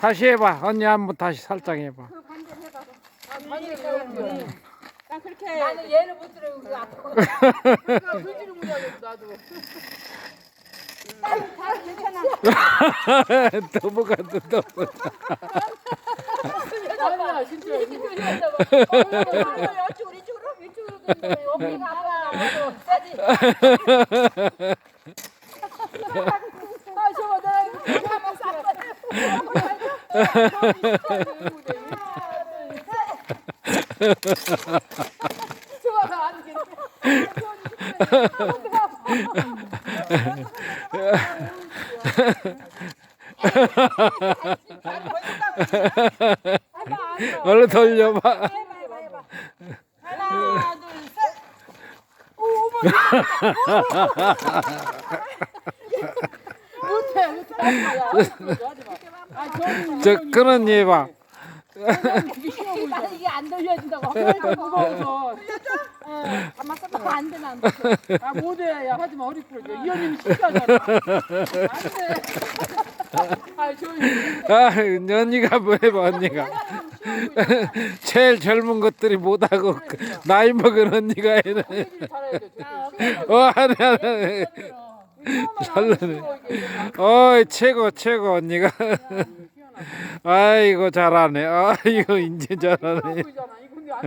다시 해봐. 언니 한번 다시 살짝 해봐. 그. 난 그렇게 나는 얘를 못 들어 그거 아파. 그러니까 물질을 못하겠어 나도. 다 괜찮아. 또 뭐가 또 또. 아니야 진짜. 이쪽으로 이쪽으로 이쪽으로 어머니 봐봐. 세지. 아 저거 내가 이렇게 한번 좋아서 안 돼. 얼른 돌려봐. 하나 둘 셋. 못해 못해. 아저 그런 예 봐. 이게 안. 그러니까 무거워서. 가만 써봐 안 돼. 아 못해. 야 하지 마 허리 부러져. 이 언니는 신기하잖아. 안 돼. 아 저희 아, 언니가 뭐 해봐, 언니가. 제일 젊은 것들이 못하고 그 나이 먹은 언니가 잘해야 돼. 어, 하네, 하네. 잘나네. 어이, 최고, 최고, 언니가. 아이고, 잘하네. 아이고, 이제 잘하네.